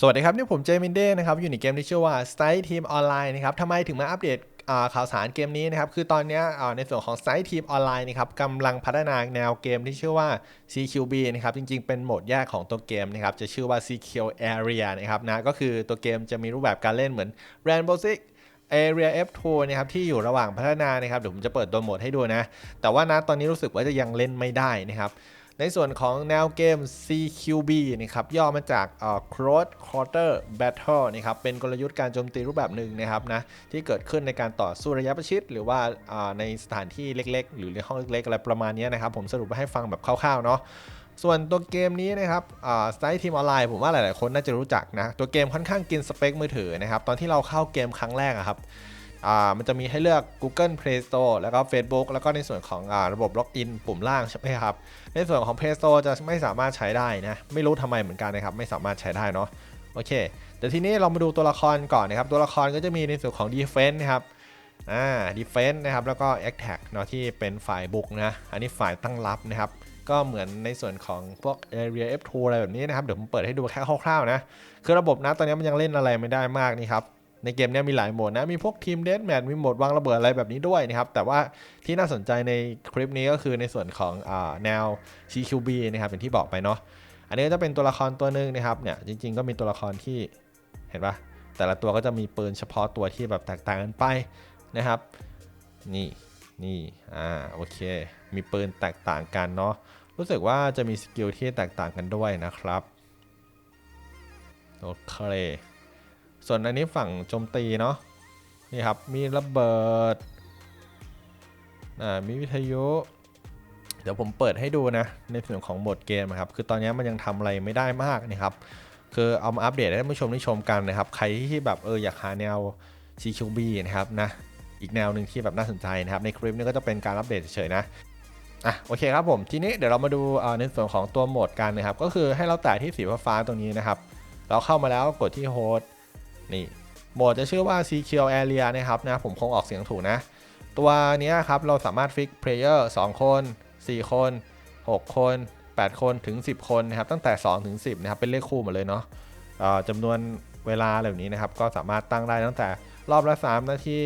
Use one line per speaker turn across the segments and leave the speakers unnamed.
สวัสดีครับ นี่ผมเจมินเด้นะครับ อยู่ในเกมที่ชื่อว่า Style Team Online นะครับทำไมถึงมาอัปเดตข่าวสารเกมนี้นะครับ คือตอนนี้ในส่วนของ Style Team Online นะครับกำลังพัฒนาแนวเกมที่ชื่อว่า CQB นะครับ จริงๆ เป็นโหมดแยกของตัวเกมนะครับ จะชื่อว่า CQ Area นะครับนะ ก็คือตัวเกมจะมีรูปแบบการเล่นเหมือน Rainbow Six Area F2 นะครับที่อยู่ระหว่างพัฒนานะครับเดี๋ยวผมจะเปิดตัวโหมดให้ดูนะ แต่ว่านะตอนนี้รู้สึกว่าจะยังเล่นไม่ได้นะครับ ในส่วนของแนวเกม CQB นะครับย่อมาจากเอ่อ Close Quarter Battle นะครับเป็นกลยุทธ์การโจมตีรูปแบบหนึ่งนะครับนะที่เกิดขึ้นในการต่อสู้ระยะประชิด หรือว่าในสถานที่เล็กๆ หรือในห้องเล็กๆ อะไรประมาณนี้นะครับ ผมสรุปมาให้ฟังแบบคร่าวๆเนาะส่วนตัวเกมนี้นะครับสไตล์ทีมออนไลน์ผมว่าหลายๆ คนน่าจะรู้จักนะ ตัวเกมค่อนข้างกินสเปคมือถือนะครับ ตอนที่เราเข้าเกมครั้งแรกอะครับ มันจะมีให้เลือก Google Play Store แล้วก็ Facebook แล้วก็ในส่วนของอระบบล็อกอินปุ่มล่างใช่ไหมครับ ในส่วนของ Play Store จะไม่สามารถใช้ได้นะ ไม่รู้ทำไมเหมือนกันนะครับ ไม่สามารถใช้ได้เนาะ โอเค แต่ทีนี้เรามาดูตัวละครก่อนนะครับ ตัวละครก็จะมีในส่วนของ Defense นะครับ อ่า Defense นะครับ แล้วก็ Attack เนาะที่เป็นฝ่ายบุกนะ อันนี้ฝ่ายตั้งรับนะครับ ก็เหมือนในส่วนของพวก Area F2 อะไรแบบนี้นะครับ เดี๋ยวผมเปิดให้ดูแค่คร่าวๆนะ คือระบบนะตอนนี้มันยังเล่นอะไรไม่ได้มากนี่ครับ ในเกมนี้มีหลายโหมดนะ มีพวกทีมเดสแมทมีโหมดวางระเบิดอะไรแบบนี้ด้วยนะครับ แต่ว่าที่น่าสนใจในคลิปนี้ก็คือในส่วนของอแนว CQB นะครับเป็นที่บอกไปเนาะ อันนี้จะเป็นตัวละครตัวหนึ่งนะครับเนี่ยจริง ๆ ก็มีตัวละครที่เห็นปะแต่ละตัวก็จะมีปืนเฉพาะตัวที่แบบแตกต่างกันไปนะครับ นี่นี่อ่าโอเค มีปืนแตกต่างกันเนาะรู้สึกว่าจะมีสกิลที่แตกต่างกันด้วยนะครับโอเค ส่วนอันนี้ฝั่งโจมตีเนาะนี่ครับมีระเบิดอ่ามีวิทยุ เดี๋ยวผมเปิดให้ดูนะในส่วนของโหมดเกมอะครับคือตอนนี้มันยังทำอะไรไม่ได้มากนะครับคือเอามาอัปเดตให้ท่านผู้ชมได้ชมกันนะครับ ใครที่แบบเอออยากหาแนว CQB นะครับนะอีกแนวหนึ่งที่แบบน่าสนใจนะครับ ในคลิปนี้ก็จะเป็นการอัปเดตเฉยๆนะอะโอเคครับผมทีนี้เดี๋ยวเรามาดูอ่าในส่วนของตัวโหมดกันนะครับ ก็คือให้เราแตะที่สีฟ้าตรงนี้นะครับ เราเข้ามาแล้วกดที่โฮสต์ นี่โหมดจะชื่อว่า CQ Area นะครับนะผมคงออกเสียงถูกนะ ตัวนี้ครับเราสามารถฟิกเพลเยอร์2คน 4 คน 6 คน 8 คนถึง 10 คนนะครับตั้งแต่ 2 ถึง 10นะครับเป็นเลขคู่หมดเลยเนาะจำนวนเวลาเหล่านี้นะครับ ก็สามารถตั้งได้ตั้งแต่รอบละ 3 นาที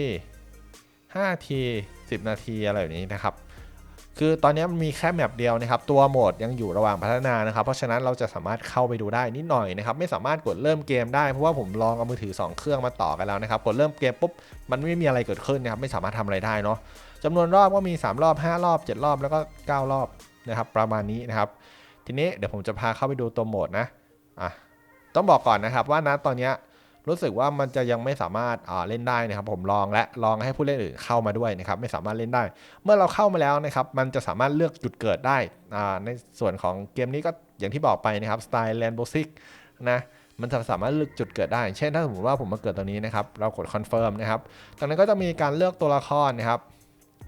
5นาที 10 นาทีอะไรแบบนี้นะครับ คือตอนนี้มันมีแค่แมปเดียวนะครับตัวโหมดยังอยู่ระหว่างพัฒนานะครับ เพราะฉะนั้นเราจะสามารถเข้าไปดูได้นิดหน่อยนะครับไม่สามารถกดเริ่มเกมได้เพราะว่าผมลองเอามือถือ 2 เครื่องมาต่อกันแล้วนะครับกดเริ่มเกมปุ๊บมันไม่มีอะไรเกิดขึ้นนะครับไม่สามารถทำอะไรได้เนาะจำนวนรอบก็มี 3 รอบ 5 รอบ 7 รอบแล้วก็ 9 รอบนะครับประมาณนี้นะครับ ทีนี้เดี๋ยวผมจะพาเข้าไปดูตัวโหมดนะอะต้องบอกก่อนนะครับว่านะตอนนี้ รู้สึกว่ามันจะยังไม่สามารถเล่นได้นะครับ ผมลองและลองให้ผู้เล่นอื่นเข้ามาด้วยนะครับ ไม่สามารถเล่นได้ เมื่อเราเข้ามาแล้วนะครับ มันจะสามารถเลือกจุดเกิดได้ในส่วนของเกมนี้ก็อย่างที่บอกไปนะครับสไตล์แลนโบซิกนะมันจะสามารถเลือกจุดเกิดได้ เช่นถ้าสมมติว่าผมมาเกิดตรงนี้นะครับ เรากดคอนเฟิร์มนะครับจากนั้นก็จะมีการเลือกตัวละครนะครับ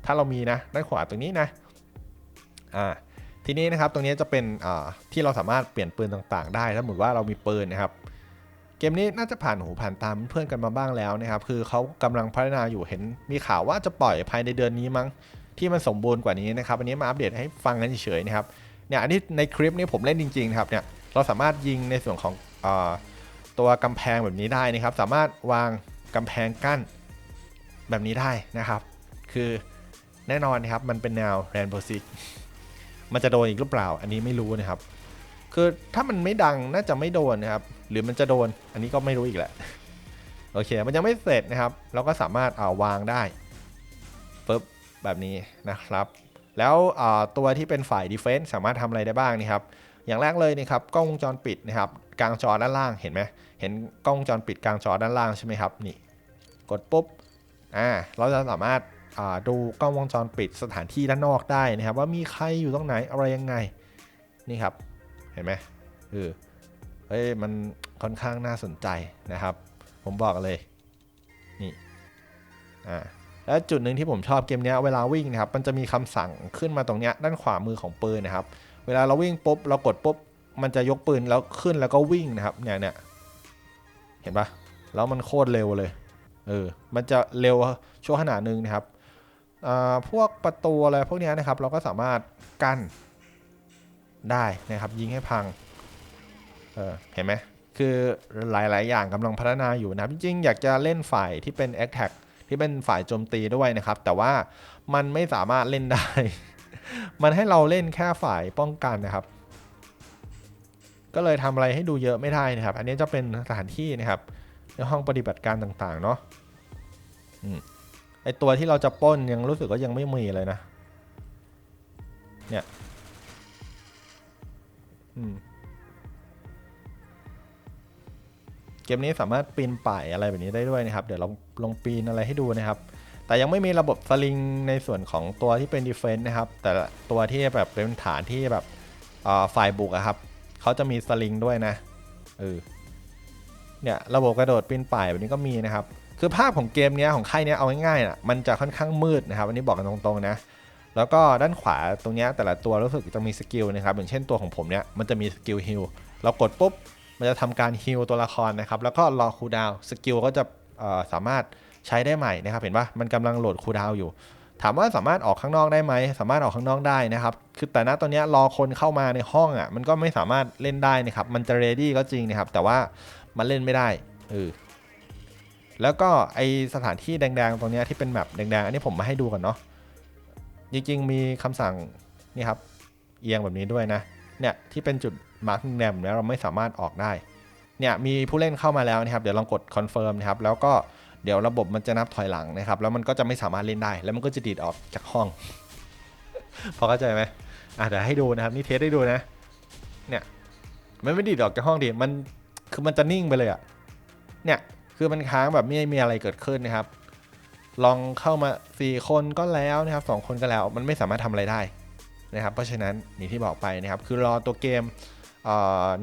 ถ้าเรามีนะด้านขวาตรงนี้นะอ่าทีนี้นะครับตรงนี้จะเป็นที่เราสามารถเปลี่ยนปืนต่างๆ ได้ถ้าสมมติว่าเรามีปืนนะครับ เกมนี้น่าจะผ่านหูผ่านตามเพื่อนกันมาบ้างแล้วนะครับ คือเขากำลังพัฒนาอยู่เห็นมีข่าวว่าจะปล่อยภายในเดือนนี้มั้งที่มันสมบูรณ์กว่านี้นะครับอันนี้มาอัปเดตให้ฟังกันเฉยๆนะครับเนี่ยอันนี้ในคลิปนี้ผมเล่นจริงๆนะครับเนี่ยเราสามารถยิงในส่วนของอตัวกำแพงแบบนี้ได้นะครับ สามารถวางกำแพงกั้นแบบนี้ได้นะครับ คือแน่นอนนะครับมันเป็นแนวแรนโบซิกมันจะโดนอีกหรือเปล่า อันนี้ไม่รู้นะครับ คือถ้ามันไม่ดังน่าจะไม่โดนนะครับ หรือมันจะโดนอันนี้ก็ไม่รู้อีกแหละ โอเค มันยังไม่เสร็จนะครับ เราก็สามารถเอาวางได้ปึ๊บแบบนี้นะครับ แล้วตัวที่เป็นฝ่าย Defense สามารถทำอะไรได้บ้างนี่ครับ อย่างแรกเลยนี่ครับกล้องวงจรปิดนะครับกลางจอด้านล่างเห็นไหมเห็นกล้องวงจรปิดกลางจอด้านล่างใช่ไหมครับนี่ กดปุ๊บอ่าเราจะสามารถดูกล้องวงจรปิดสถานที่ด้านนอกได้นะครับ ว่ามีใครอยู่ตรงไหนอะไรยังไงนี่ครับ เห็นไหมเออเฮ้ยมันค่อนข้างน่าสนใจนะครับ ผมบอกเลยนี่อ่าแล้วจุดหนึ่งที่ผมชอบเกมนี้เวลาวิ่งนะครับมันจะมีคำสั่งขึ้นมาตรงนี้ด้านขวามือของปืนนะครับ เวลาเราวิ่งปุ๊บเรากดปุ๊บมันจะยกปืนแล้วขึ้นแล้วก็วิ่งนะครับเนี่ยเนี่ยเห็นปะแล้วมันโคตรเร็วเลยเออมันจะเร็วชั่วขนาดหนึ่งนะครับอ่าพวกประตูอะไรพวกนี้นะครับเราก็สามารถกั้น ได้นะครับ ยิงให้พัง เออเห็นไหมคือหลาย ๆ อย่างกำลังพัฒนาอยู่นะครับจริงๆอยากจะเล่นฝ่ายที่เป็น a t t a c k ที่เป็นฝ่ายโจมตีด้วยนะครับ แต่ว่ามันไม่สามารถเล่นได้ มันให้เราเล่นแค่ฝ่ายป้องกันนะครับ ก็เลยทำอะไรให้ดูเยอะไม่ได้นะครับ อันนี้จะเป็นสถานที่นะครับในห้องปฏิบัติการต่าง ๆ เนาะอืมไอตัวที่เราจะป้นยังรู้สึกว่ายังไม่มีเลยนะ เนี่ย เกมนี้สามารถปีนป่ายอะไรแบบนี้ได้ด้วยนะครับ เดี๋ยวเราลองปีนอะไรให้ดูนะครับ แต่ยังไม่มีระบบสลิงในส่วนของตัวที่เป็นดีเฟนต์นะครับ แต่ตัวที่แบบเป็นฐานที่แบบฝ่ายบุกอะครับ เขาจะมีสลิงด้วยนะเออเนี่ยระบบกระโดดปีนป่ายแบบนี้ก็มีนะครับ คือภาพของเกมนี้ของค่ายเนี้ยเอาง่ายๆน่ะมันจะค่อนข้างมืดนะครับ อันนี้บอกกันตรงๆนะ แล้วก็ด้านขวาตรงนี้แต่ละตัวรู้สึกจะมีสกิลนะครับอย่างเช่นตัวของผมเนี้ยมันจะมีสกิลฮิลเรากดปุ๊บ มันจะทำการฮิลตัวละครนะครับแล้วก็รอคูลดาวสกิลก็จะสามารถใช้ได้ใหม่นะครับเห็นปะมันกำลังโหลดคูลดาวอยู่ ถามว่าสามารถออกข้างนอกได้ไหมสามารถออกข้างนอกได้นะครับคือแต่ณตอนนี้รอคนเข้ามาในห้องอะมันก็ไม่สามารถเล่นได้นะครับมันจะเรดี้ก็จริงนะครับแต่ว่ามันเล่นไม่ได้เออแล้วก็ไอสถานที่แดงๆตรงนี้ที่เป็นแบบแดงๆอันนี้ผมมาให้ดูก่อนเนาะ จริงๆ มีคำสั่งนี่ครับเอียงแบบนี้ด้วยนะเนี่ยที่เป็นจุดมาร์กแดงแล้วเราไม่สามารถออกได้เนี่ยมีผู้เล่นเข้ามาแล้วนะครับเดี๋ยวลองกดคอนเฟิร์มนะครับแล้วก็เดี๋ยวระบบมันจะนับถอยหลังนะครับ แล้วมันก็จะไม่สามารถเล่นได้ แล้วมันก็จะดีดออกจากห้อง พอเข้าใจไหมอะเดี๋ยวให้ดูนะครับนี่เทสให้ดูนะ เนี่ยมันไม่ดีดออกจากห้องดิมันคือมันจะนิ่งไปเลยอะเนี่ยคือมันค้างแบบไม่มีอะไรเกิดขึ้นนะครับ ลองเข้ามา 4 คนก็แล้วนะครับ2คนก็แล้ว มันไม่สามารถทำอะไรได้นะครับ เพราะฉะนั้นอย่างที่บอกไปนะครับ คือรอตัวเกมเ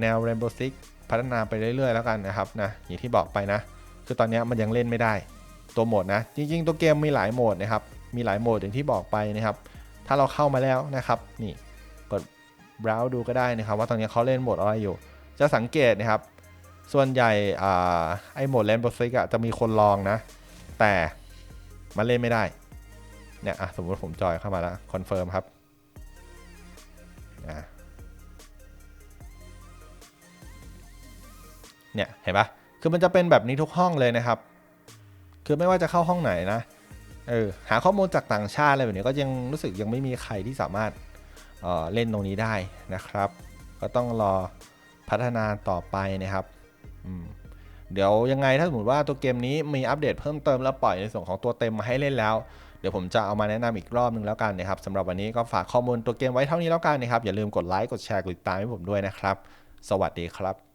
แนว Rainbow Six พัฒนาไปเรื่อยๆ แล้วกันนะครับนะอย่างที่บอกไปนะ คือตอนนี้มันยังเล่นไม่ได้ตัวโหมดนะ จริง ๆ ตัวเกมมีหลายโหมดนะครับ มีหลายโหมดอย่างที่บอกไปนะครับ ถ้าเราเข้ามาแล้วนะครับนี่กด browse ดูก็ได้นะครับ ว่าตอนนี้เขาเล่นโหมดอะไรอยู่ จะสังเกตนะครับ ส่วนใหญ่อไอโหมด Rainbow Six อะจะมีคนลองนะ แต่ มันเล่นไม่ได้ เนี่ยอะสมมติผมจอยเข้ามาแล้วคอนเฟิร์มครับเนี่ยเห็นปะคือมันจะเป็นแบบนี้ทุกห้องเลยนะครับ คือไม่ว่าจะเข้าห้องไหนนะเออหาข้อมูลจากต่างชาติอะไรแบบนี้ก็ยังรู้สึกยังไม่มีใครที่สามารถเออเล่นตรงนี้ได้นะครับ ก็ต้องรอพัฒนาต่อไปนะครับ อืม เดี๋ยวยังไงถ้าสมมติว่าตัวเกมนี้มีอัปเดตเพิ่มเติมแล้วปล่อยในส่วนของตัวเต็มมาให้เล่นแล้ว เดี๋ยวผมจะเอามาแนะนำอีกรอบนึงแล้วกันนะครับสำหรับวันนี้ก็ฝากข้อมูลตัวเกมไว้เท่านี้แล้วกันนะครับอย่าลืมกดไลค์กดแชร์กดติดตามให้ผมด้วยนะครับ สวัสดีครับ